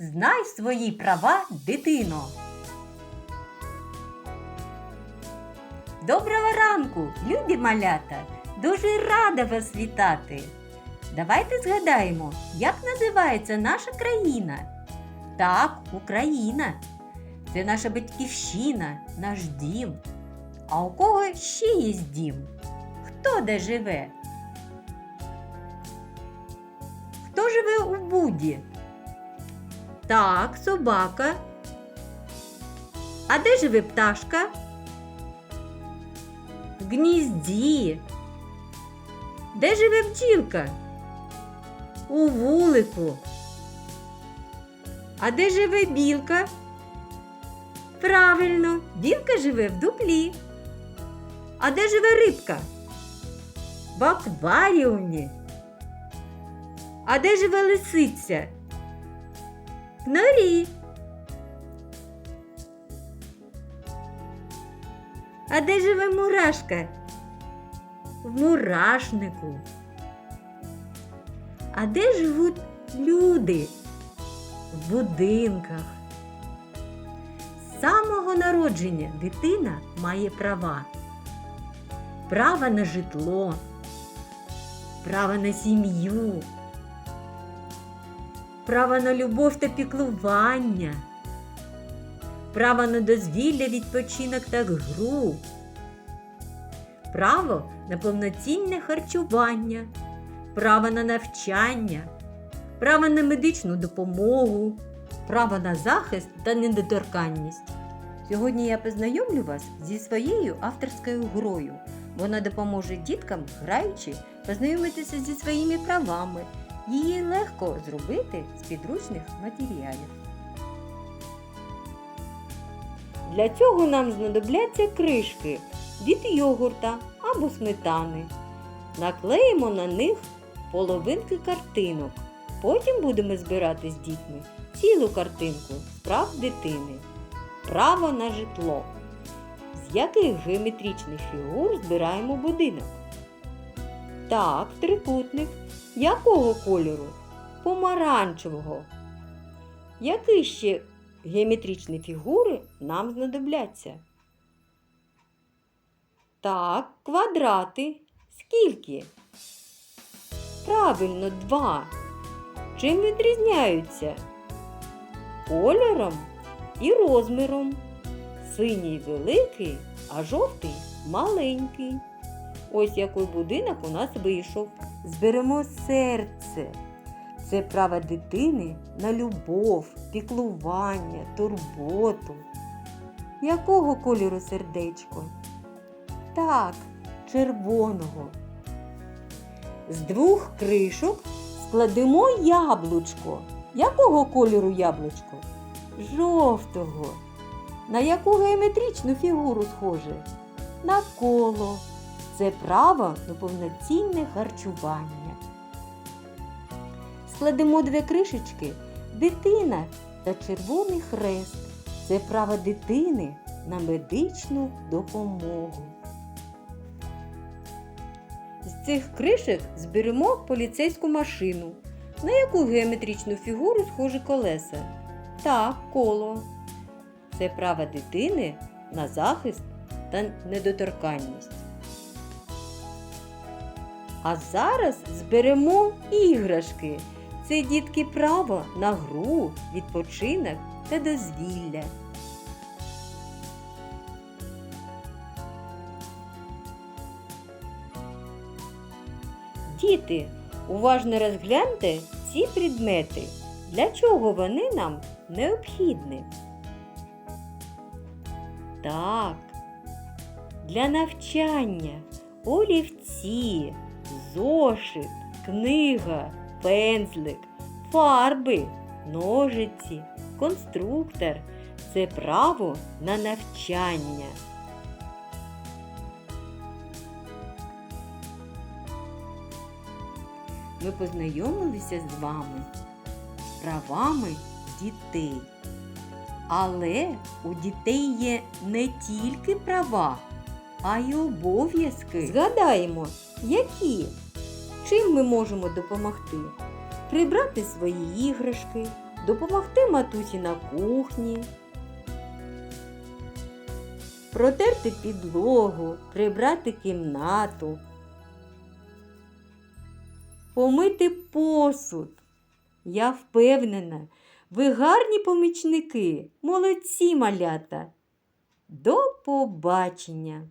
Знай свої права, дитино. Доброго ранку, любі малята! Дуже рада вас вітати. Давайте згадаємо, як називається наша країна. Так, Україна. Це наша батьківщина, наш дім. А у кого ще є дім? Хто де живе? Хто живе у Буді? Так, собака. А де живе пташка? В гнізді. Де живе бджілка? У вулику. А де живе білка? Правильно, білка живе в дуплі. А де живе рибка? В акваріумі. А де живе лисиця? Норі. А де живе мурашка? В мурашнику. А де живуть люди? В будинках. З самого народження дитина має права. Право на житло, право на сім'ю, право на любов та піклування, право на дозвілля, відпочинок та гру, право на повноцінне харчування, право на навчання, право на медичну допомогу, право на захист та недоторканність. Сьогодні я познайомлю вас зі своєю авторською грою. Вона допоможе діткам, граючи, познайомитися зі своїми правами. Її легко зробити з підручних матеріалів. Для цього нам знадобляться кришки від йогурта або сметани. Наклеїмо на них половинки картинок. Потім будемо збирати з дітьми цілу картинку з прав дитини. Право на житло. З яких геометричних фігур збираємо будинок? Так, трикутник. Якого кольору? Помаранчевого. Які ще геометричні фігури нам знадобляться? Так, квадрати. Скільки? Правильно, два. Чим відрізняються? Кольором і розміром. Синій великий, а жовтий маленький. Ось який будинок у нас вийшов. Зберемо серце. Це право дитини на любов, піклування, турботу. Якого кольору сердечко? Так, червоного. З двох кришок складемо яблучко. Якого кольору яблучко? Жовтого. На яку геометричну фігуру схоже? На коло. Це право на повноцінне харчування. Складемо дві кришечки дитина та червоний хрест. Це право дитини на медичну допомогу. З цих кришок зберемо поліцейську машину. На яку геометричну фігуру схожі колеса? Так, коло. Це право дитини на захист та недоторканність. А зараз зберемо іграшки. Це дітки право на гру, відпочинок та дозвілля. Діти, уважно розгляньте ці предмети. Для чого вони нам необхідні? Так, для навчання олівці, зошит, книга, пензлик, фарби, ножиці, конструктор це право на навчання. Ми познайомилися з вами з правами дітей. Але у дітей є не тільки права, а й обов'язки. Згадаємо, які? Чим ми можемо допомогти? Прибрати свої іграшки, допомогти матусі на кухні, протерти підлогу, прибрати кімнату, помити посуд. Я впевнена, ви гарні помічники, молодці малята. До побачення!